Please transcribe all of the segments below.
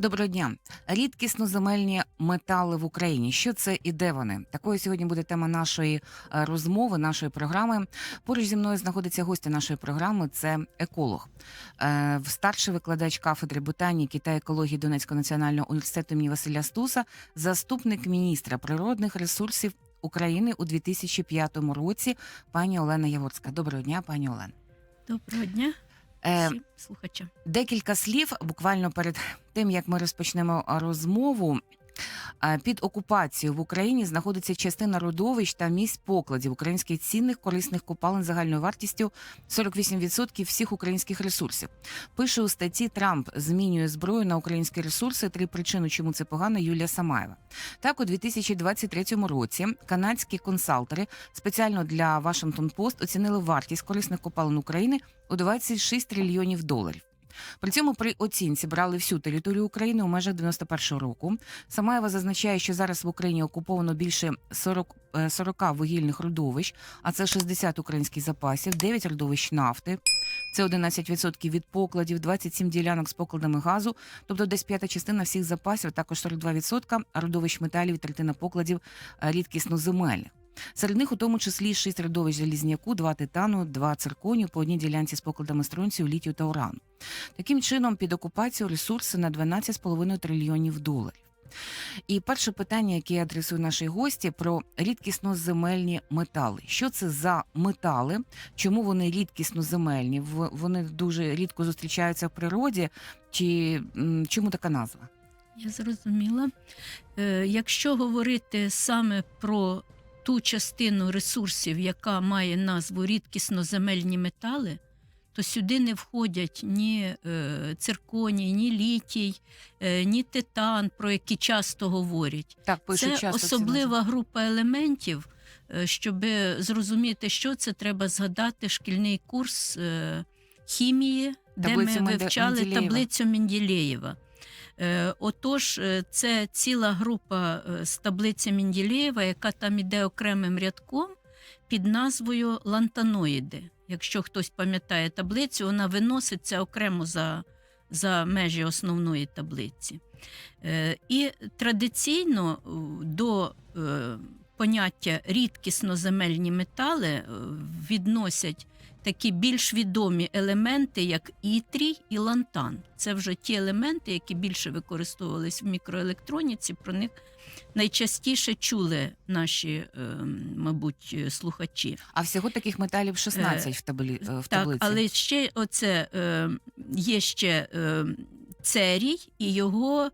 Доброго дня. Рідкісноземельні метали в Україні. Що це і де вони? Такою сьогодні буде тема нашої е, розмови, нашої програми. Поруч зі мною знаходиться гостя нашої програми. Це еколог, Е, старший викладач кафедри ботаніки та екології Донецького національного університету імені Василя Стуса, заступник міністра природних ресурсів України у 2005 році. Пані Олена Яворська. Доброго дня, пані Олена. Доброго дня Е, слухачам. Декілька слів буквально перед тим, як ми розпочнемо розмову. Під окупацією в Україні знаходиться частина родовищ та місць покладів українських цінних корисних копалин загальною вартістю 48% всіх українських ресурсів. Пише у статті Трамп змінює зброю на українські ресурси. Три причини, чому це погано. Юлія Самаєва. Так, у 2023 році канадські консалтери спеціально для Washington Post оцінили вартість корисних копалин України у 26 трильйонів доларів. При цьому при оцінці брали всю територію України у межах 91 року. Самаєва зазначає, що зараз в Україні окуповано більше 40, е, 40 вугільних родовищ, а це 60 українських запасів, 9 родовищ нафти. Це 11% від покладів, 27 ділянок з покладами газу, тобто десь п'ята частина всіх запасів, також 42% родовищ металів третина покладів е, рідкісноземельних. Серед них у тому числі 6 родовищ залізняку, 2 титану, 2 цирконію по одній ділянці з покладами стронцію, літію та урану. Таким чином, під окупацію ресурси на 12,5 трильйонів доларів. І перше питання, яке я адресую нашій гості, про рідкісноземельні метали. Що це за метали? Чому вони рідкісноземельні? В- Вони дуже рідко зустрічаються в природі. Чи чому така назва? Я зрозуміла. Е, Якщо говорити саме про ту частину ресурсів, яка має назву рідкісноземельні метали, то сюди не входять ні е, цирконій, ні літій, е, ні титан, про які часто говорять. Так, пишуть Це часто особлива група елементів. Е, Щоб зрозуміти, що це, треба згадати шкільний курс хімії, Таблицю де ми вивчали Менделєєва. таблицю Менділеєва. Е, Отож, е, це ціла група е, з таблиці Менділєєва, яка там іде окремим рядком під назвою лантаноїди. Якщо хтось пам'ятає таблицю, вона виноситься окремо за, за межі основної таблиці. І традиційно до поняття рідкісноземельні метали е, відносять такі більш відомі елементи, як ітрій і лантан. Це вже ті елементи, які більше використовувались в мікроелектроніці. Про них найчастіше чули наші, е, мабуть, е, слухачі. А всього таких металів 16 в, таблі... в Так, таблиці. але ще оце є ще церій і його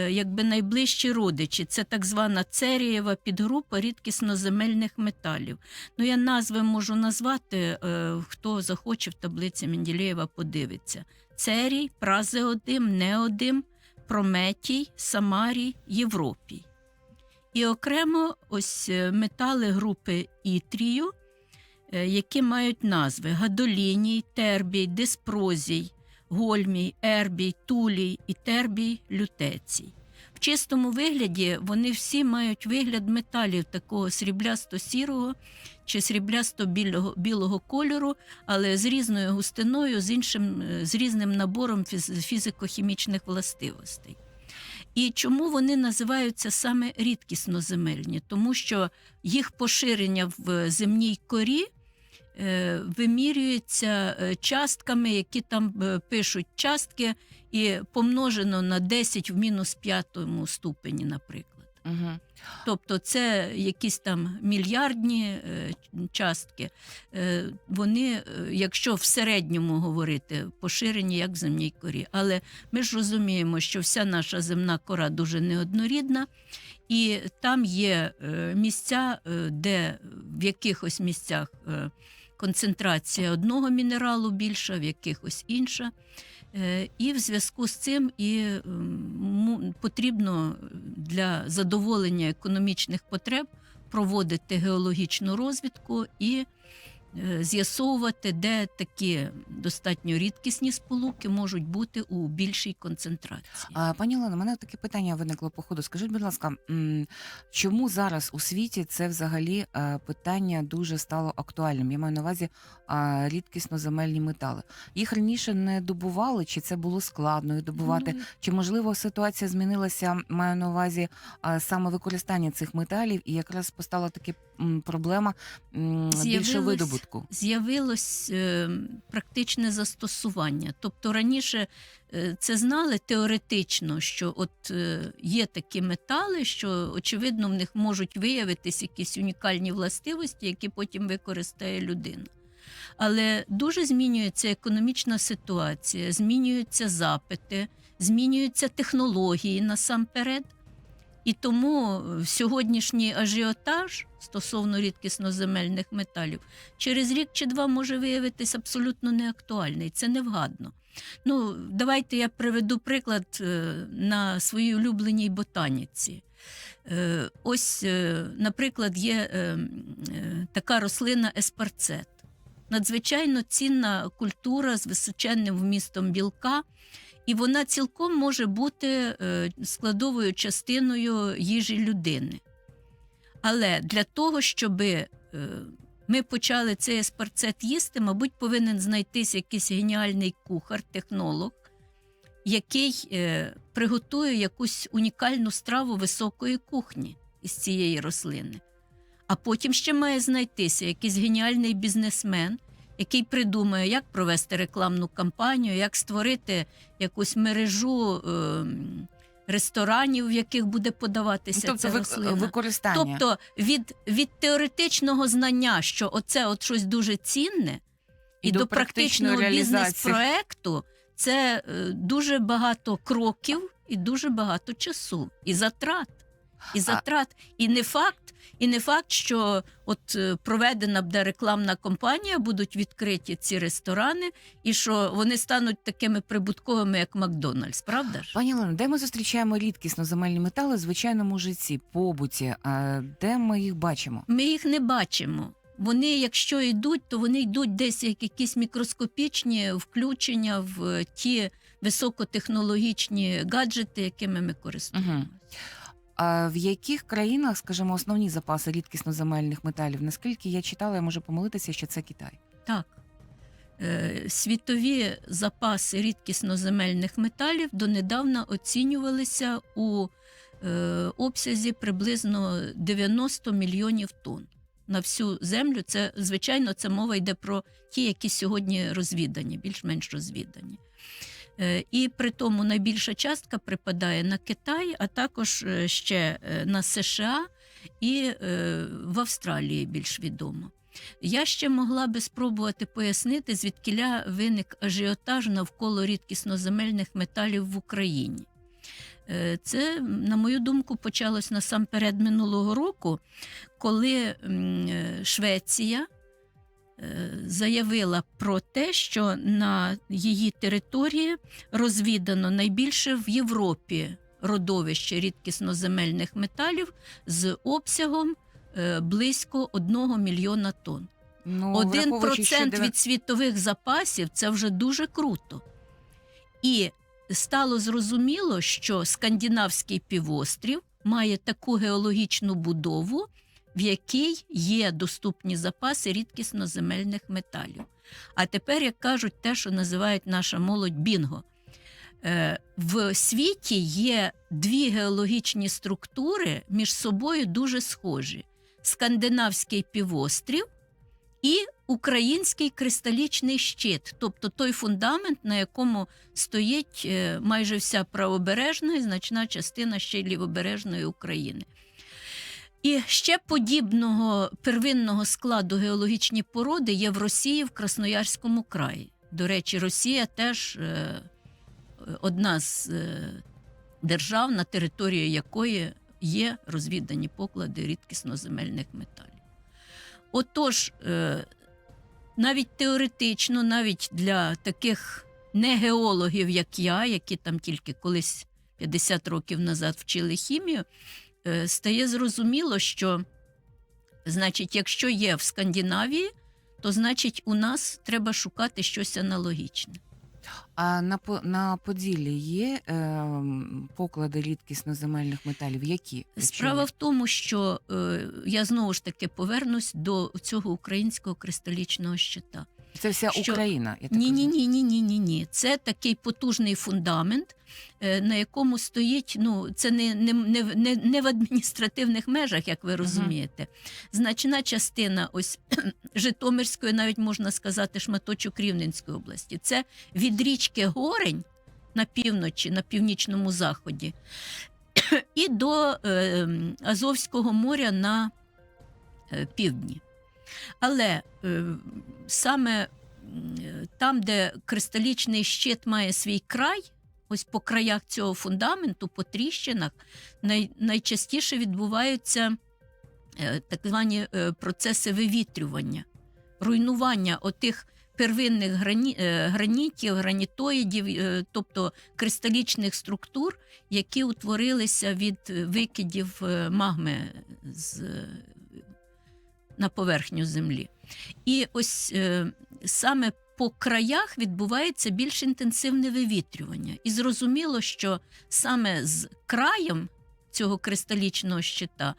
якби найближчі родичі. Це так звана церієва підгрупа рідкісноземельних металів. Ну, я назви можу назвати, е, хто захоче в таблиці Менділеєва подивиться: церій, празеодим, неодим, прометій, самарій, європій. І окремо ось е, метали групи ітрію, е, які мають назви гадоліній, тербій, диспрозій, гольмій, ербій, тулій і тербій, лютецій. В чистому вигляді вони всі мають вигляд металів такого сріблясто-сірого чи сріблясто-білого білого кольору, але з різною густиною, з іншим е, з різним набором фізико-хімічних властивостей. І чому вони називаються саме рідкісноземельні? Тому що їх поширення в земній корі е, вимірюється е, частками, які там е, пишуть частки, і помножено на 10 в мінус п'ятому ступені, наприклад. Угу. Тобто це якісь там мільярдні е, частки. Е, Вони, е, якщо в середньому говорити, поширені як в земній корі. Але ми ж розуміємо, що вся наша земна кора дуже неоднорідна, і там є е, місця, е, де в якихось місцях е, концентрація одного мінералу більша, в якихось інша. Е, І в зв'язку з цим і потрібно для задоволення економічних потреб проводити геологічну розвідку і з'ясовувати, де такі достатньо рідкісні сполуки можуть бути у більшій концентрації. А, пані Олено, у мене таке питання виникло по ходу. Скажіть, будь ласка, чому зараз у світі це взагалі е, питання дуже стало актуальним? Я маю на увазі рідкісно земельні метали. Їх раніше не добували, чи це було складно їх добувати? Ну, Чи можливо ситуація змінилася? Маю на увазі саме використання цих металів, і якраз постала така проблема більше З'явилось- видобутку. з'явилось е, практичне застосування. Тобто раніше е, це знали теоретично, що от е, є такі метали, що очевидно в них можуть виявитись якісь унікальні властивості, які потім використає людина. Але дуже змінюється економічна ситуація, змінюються запити, змінюються технології насамперед. І тому е, сьогоднішній ажіотаж стосовно рідкісноземельних металів через рік чи два може виявитись абсолютно неактуальний. Це невгадно. Ну, давайте я приведу приклад е, на своїй улюбленій ботаніці. Е, Ось, наприклад, є така рослина еспарцет. Надзвичайно цінна культура з височенним вмістом білка, і вона цілком може бути е, складовою частиною їжі людини. Але для того, щоб е, ми почали цей еспарцет їсти, мабуть, повинен знайтись якийсь геніальний кухар, технолог, який е, приготує якусь унікальну страву високої кухні із цієї рослини. А потім ще має знайтися якийсь геніальний бізнесмен, який придумає, як провести рекламну кампанію, як створити якусь мережу е, ресторанів, в яких буде подаватися Тобто ця рослина. використання. Тобто від, від теоретичного знання, що оце от щось дуже цінне, і, до, практичного бізнес-проекту це е, дуже багато кроків і дуже багато часу, і затрат. І затрат. І не факт, і не факт, що от е, проведена буде рекламна кампанія, будуть відкриті ці ресторани, і що вони стануть такими прибутковими, як Макдональдс, правда ж? Пані Олено, де ми зустрічаємо рідкісно земельні метали в звичайному житті, побуті? А де ми їх бачимо? Ми їх не бачимо. Вони, якщо йдуть, то вони йдуть десь як якісь мікроскопічні включення в ті високотехнологічні гаджети, якими ми користуємося. А в яких країнах, скажімо, основні запаси рідкісно земельних металів? Наскільки я читала, я можу помилитися, що це Китай. Так. Е, Світові запаси рідкісноземельних металів донедавна оцінювалися у е, обсязі приблизно 90 мільйонів тонн на всю землю. Це, звичайно, це мова йде про ті, які сьогодні розвідані, більш-менш розвідані. Е, І при тому найбільша частка припадає на Китай, а також е, ще е, на США і в Австралії більш відомо. Я ще могла би спробувати пояснити, звідкиля виник ажіотаж навколо рідкісноземельних металів в Україні. Це, на мою думку, почалось насамперед минулого року, коли Швеція заявила про те, що на її території розвідано найбільше в Європі родовище рідкісноземельних металів з обсягом е, близько 1 мільйона тонн. Ну, Один що процент від світових запасів це вже дуже круто. І стало зрозуміло, що скандинавський півострів має таку геологічну будову, в якій є доступні запаси рідкісноземельних металів. А тепер, як кажуть, те, що називають наша молодь бінго. Е, В світі є дві геологічні структури між собою дуже схожі: скандинавський півострів і український кристалічний щит, тобто той фундамент, на якому стоїть е, майже вся правобережна і значна частина ще лівобережної України. І ще подібного первинного складу геологічні породи є в Росії в Красноярському краї. До речі, Росія теж е, одна з е, держав, на території якої є розвідані поклади рідкісноземельних металів. Отож, е, навіть теоретично, навіть для таких не геологів, як я, які там тільки колись 50 років назад вчили хімію, стає зрозуміло, що, значить, якщо є в Скандинавії, то значить у нас треба шукати щось аналогічне. А на на Поділлі є е, поклади рідкісноземельних металів? Які Справа в тому, що е, я знову ж таки повернусь до цього українського кристалічного щита. Це вся що- Україна? Я так Ні, ні, ні, ні, ні, ні, ні. Це такий потужний фундамент, е, на якому стоїть. Ну, це не, не, не, не, не в адміністративних межах, як ви розумієте. Значна частина ось Житомирської, навіть можна сказати, шматочок Рівненської області. Це від річки Горень на півночі, на північному заході, і до е, Азовського моря на е, півдні. Але е, саме там, де кристалічний щит має свій край, ось по краях цього фундаменту, по тріщинах, най, найчастіше відбуваються е, так звані е, процеси вивітрювання, руйнування отих первинних грані, е, гранітів, гранітоїдів, е, тобто кристалічних структур, які утворилися від викидів е, магми з, на поверхню землі. І ось е, саме по краях відбувається більш інтенсивне вивітрювання. І зрозуміло, що саме з краєм цього кристалічного щита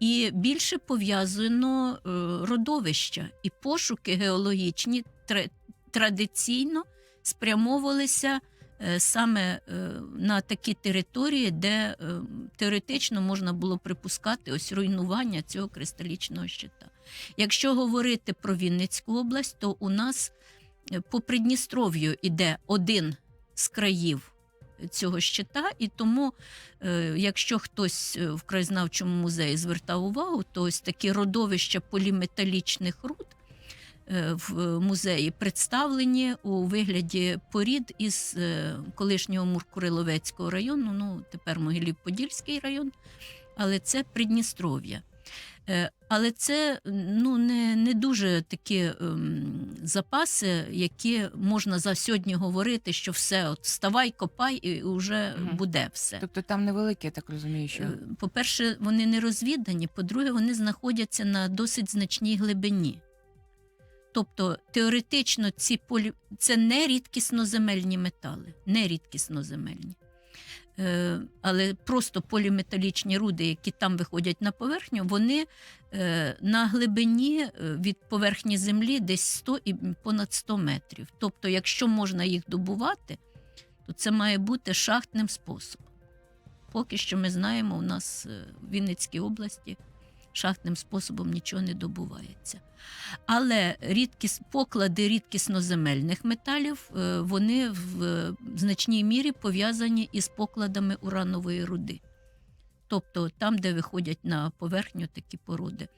і більше пов'язано е, родовища, і пошуки геологічні традиційно спрямовувалися саме е, на такі території, де е, теоретично можна було припускати ось руйнування цього кристалічного щита. Якщо говорити про Вінницьку область, то у нас е, по Придністров'ю іде один з країв цього щита, і тому, е, якщо хтось е, в краєзнавчому музеї звертав увагу, то ось такі родовища поліметалічних руд е, в е, музеї представлені у вигляді порід із е, колишнього Муркуриловецького району, ну тепер Могилів-Подільський район, але це Придністров'я. Е, Але це ну, не, не дуже такі ем, запаси, які можна за сьогодні говорити, що все, от вставай, копай, і вже Мгм. буде все. Тобто там невеликі, я так розумію, що По-перше, вони не розвідані, по-друге, вони знаходяться на досить значній глибині. Тобто, теоретично, ці полі... це не рідкісноземельні метали, не рідкісноземельні. Е, але просто поліметалічні руди, які там виходять на поверхню, вони е, на глибині е, від поверхні землі десь 100 і понад 100 метрів. Тобто, якщо можна їх добувати, то це має бути шахтним способом. Поки що ми знаємо, у нас е, в Вінницькій області шахтним способом нічого не добувається. Але рідкіс, поклади рідкісноземельних металів е, вони в значній мірі пов'язані із покладами уранової руди. Тобто там, де виходять на поверхню такі породи.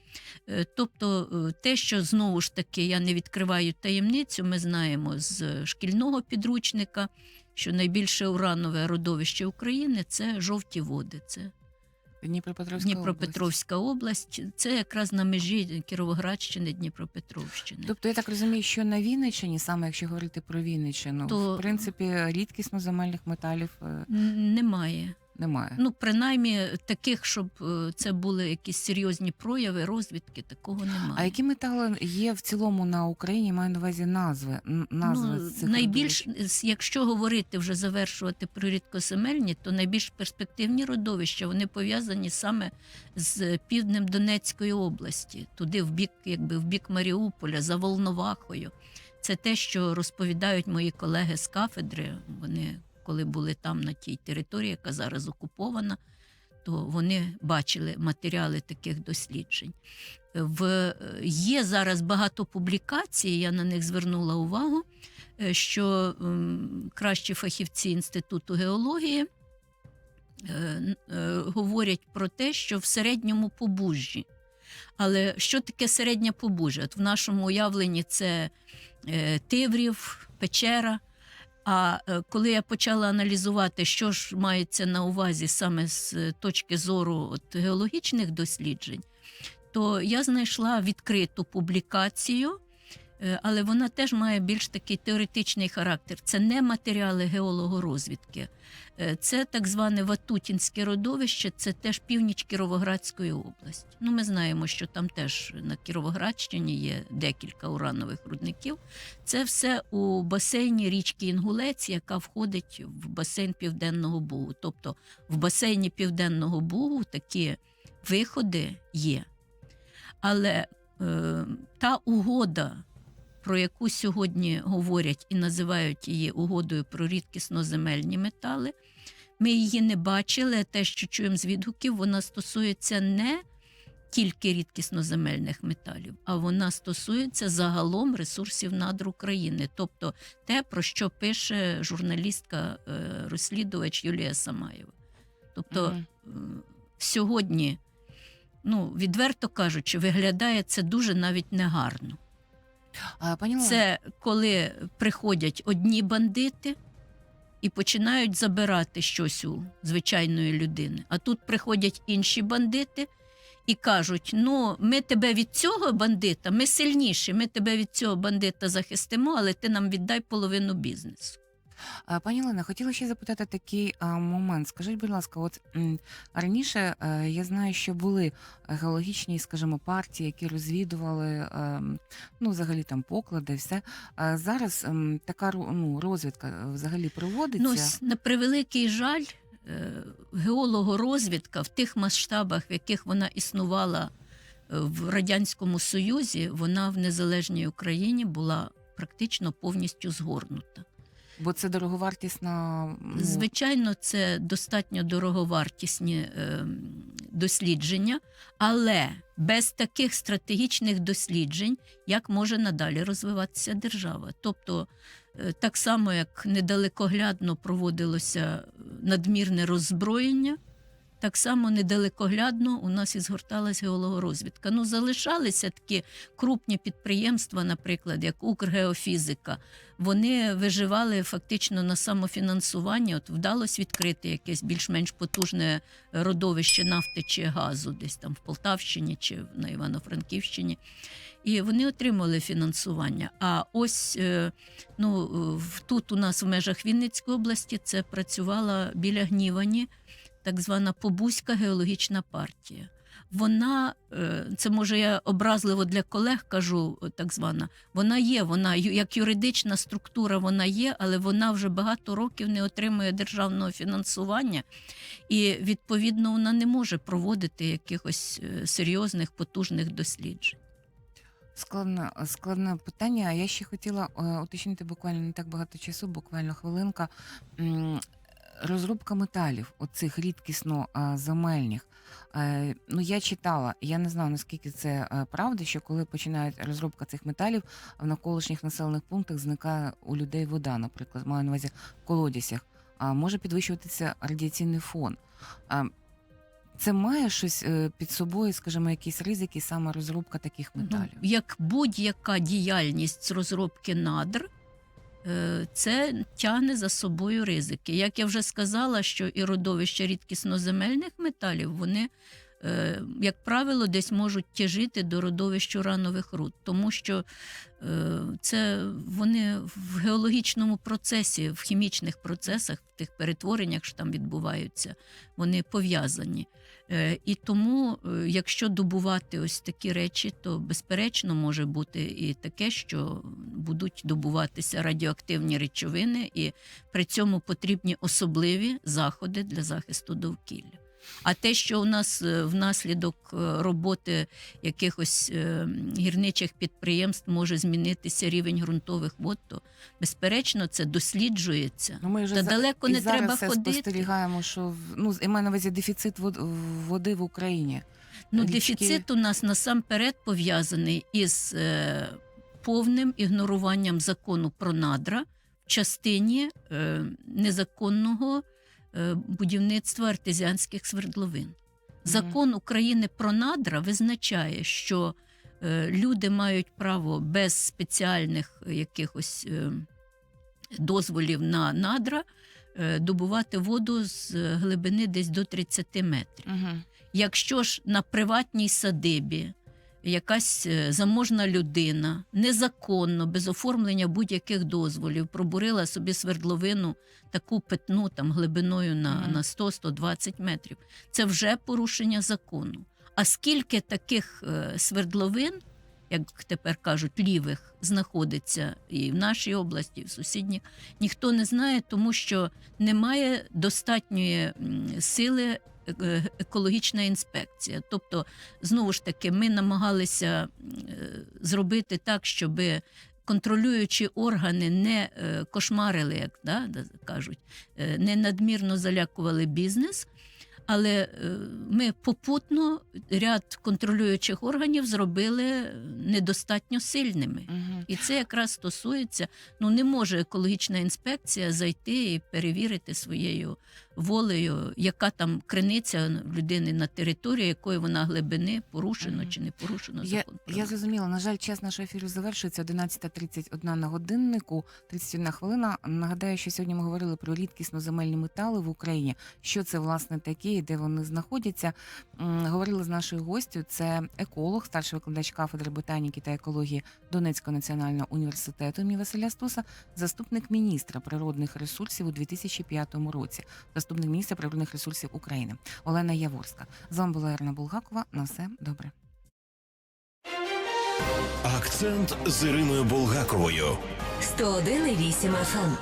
Е, Тобто, е, те, що знову ж таки я не відкриваю таємницю, ми знаємо з шкільного підручника, що найбільше уранове родовище України це жовті води, це Дніпропетровська Дніпропетровська область. Це якраз на межі Кіровоградщини, Дніпропетровщини. Тобто я так розумію, що на Вінниччині, саме якщо говорити про Вінниччину, То- в принципі рідкісноземельних металів е, Немає. Немає. Ну, принаймні, таких, щоб е, це були якісь серйозні прояви, розвідки, такого немає. А які метали є в цілому на Україні? Маю на увазі назви. назви ну, цих найбільш, родовищ? якщо говорити вже завершувати про рідкосемельні, то найбільш перспективні родовища вони пов'язані саме з півднем Донецької області, туди в бік, якби в бік Маріуполя, за Волновахою. Це те, що розповідають мої колеги з кафедри. Вони, коли були там на тій території, яка зараз окупована, то вони бачили матеріали таких досліджень. В, е, є зараз багато публікацій, я на них звернула увагу, е, що кращі фахівці Інституту геології е, говорять про те, що в середньому побужжі. Але що таке середня побужжя? От в нашому уявленні це Тиврів, Печера. А е, коли я почала аналізувати, що ж мається на увазі саме з е, точки зору от, геологічних досліджень, то я знайшла відкриту публікацію Але вона теж має більш такий теоретичний характер. Це не матеріали геологорозвідки, Е, це так зване Ватутінське родовище, це теж північ Кіровоградської області. Ну, ми знаємо, що там теж на Кіровоградщині є декілька уранових рудників. Це все у басейні річки Інгулець, яка входить в басейн Південного Бугу. Тобто в басейні Південного Бугу такі виходи є. Але е, та угода, про яку сьогодні говорять і називають її угодою про рідкісноземельні метали, ми її не бачили. Те, що чуємо з відгуків, вона стосується не тільки рідкісноземельних металів, а вона стосується загалом ресурсів надр України, тобто те, про що пише журналістка е, Юлія Самаєва. Тобто е, сьогодні, ну, відверто кажучи, виглядає це дуже навіть негарно. А, поняла. Це коли приходять одні бандити і починають забирати щось у звичайної людини. А тут приходять інші бандити і кажуть: ну, ми тебе від цього бандита, ми сильніші, ми тебе від цього бандита захистимо, але ти нам віддай половину бізнесу. Пані Олена, хотіла ще запитати такий момент. Скажіть, будь ласка, от раніше е, я знаю, що були геологічні, скажімо, партії, які розвідували ем, ну, взагалі там поклади, все. Зараз така ну, розвідка е, взагалі проводиться. Ну, на превеликий жаль, е, геологорозвідка в тих масштабах, в яких вона існувала е, в Радянському Союзі, вона в незалежній Україні була практично повністю згорнута. Бо це дороговартісна. Ну, Звичайно, це достатньо дороговартісні е, дослідження, але без таких стратегічних досліджень, як може надалі розвиватися держава. Тобто, е, так само як недалекоглядно проводилося е, надмірне роззброєння. Так само недалекоглядно у нас і згорталась геологорозвідка. Ну, залишалися такі крупні підприємства, наприклад, як Укргеофізика. Вони виживали фактично на самофінансуванні. От вдалося відкрити якесь більш-менш потужне родовище нафти чи газу, десь там в Полтавщині чи на Івано-Франківщині. І вони отримали фінансування. А ось е, ну, тут у нас в межах Вінницької області це працювала біля Гнівані так звана Побузька геологічна партія. Вона, е, це може я образливо для колег кажу, е, так звана, вона є, вона як юридична структура, вона є, але вона вже багато років не отримує державного фінансування, і відповідно вона не може проводити якихось е, серйозних потужних досліджень. Складне, складне питання. А я ще хотіла уточнити буквально не так багато часу, буквально хвилинка. Розробка металів, оцих рідкісно земельних. Е, Ну, я читала, я не знаю наскільки це е, правда, що коли починають розробка цих металів, в навколишніх населених пунктах зникає у людей вода, наприклад, маю на увазі в колодязях, а може підвищуватися радіаційний фон. Це має щось е, під собою, скажімо, якісь ризики, саме розробка таких металів. Ну, як будь-яка діяльність з розробки надр, це тягне за собою ризики. Як я вже сказала, що і родовища рідкісноземельних металів, вони, е, як правило, десь можуть тяжити до родовищ уранових руд, тому що е, це вони в геологічному процесі, в хімічних процесах, в тих перетвореннях, що там відбуваються, вони пов'язані. Е, І тому, е, якщо добувати ось такі речі, то безперечно може бути і таке, що будуть добуватися радіоактивні речовини, і при цьому потрібні особливі заходи для захисту довкілля. А те, що у нас е, внаслідок е, роботи якихось е, гірничих підприємств може змінитися рівень ґрунтових вод, то безперечно це досліджується. Ну, ми вже Та за- далеко і не зараз треба ходити. спостерігаємо, що ну, і маю на увазі дефіцит води в Україні. Ну, Річки- дефіцит у нас насамперед пов'язаний із е, повним ігноруванням закону про надра в частині е, незаконного будівництва артезіанських свердловин. Закон України про надра визначає, що е, люди мають право без спеціальних е, якихось е, дозволів на надра е, добувати воду з глибини десь до 30 метрів. Якщо ж на приватній садибі якась е, заможна людина незаконно, без оформлення будь-яких дозволів, пробурила собі свердловину таку питну там глибиною на, на 100-120 метрів. Це вже порушення закону. А скільки таких е, свердловин, як тепер кажуть, лівих знаходиться і в нашій області, і в сусідніх, ніхто не знає, тому що немає достатньої сили екологічна інспекція. Тобто, знову ж таки, ми намагалися е, зробити так, щоб контролюючі органи не е, кошмарили, як да, кажуть, е, не надмірно залякували бізнес. Але е, ми попутно ряд контролюючих органів зробили недостатньо сильними. Мгм. І це якраз стосується, ну не може екологічна інспекція зайти і перевірити своєю волею, яка там криниця людини на території, якої вона глибини порушено чи не порушено Я, про я зрозуміла. На жаль, час нашого ефіру завершується 11.31 на годиннику, 31 хвилина. Нагадаю, що сьогодні ми говорили про рідкісноземельні метали в Україні. Що це власне таке і де вони знаходяться? Говорили з нашою гостю. Це еколог, старший викладач кафедри ботаніки та екології Донецького національного університету імені Василя Стуса, заступник міністра природних ресурсів у 2005 році, заступник міністра природних ресурсів України Олена Яворська. З вами була Ірина Булгакова. На все добре. Акцент з Іриною Булгаковою. 101,8 FM.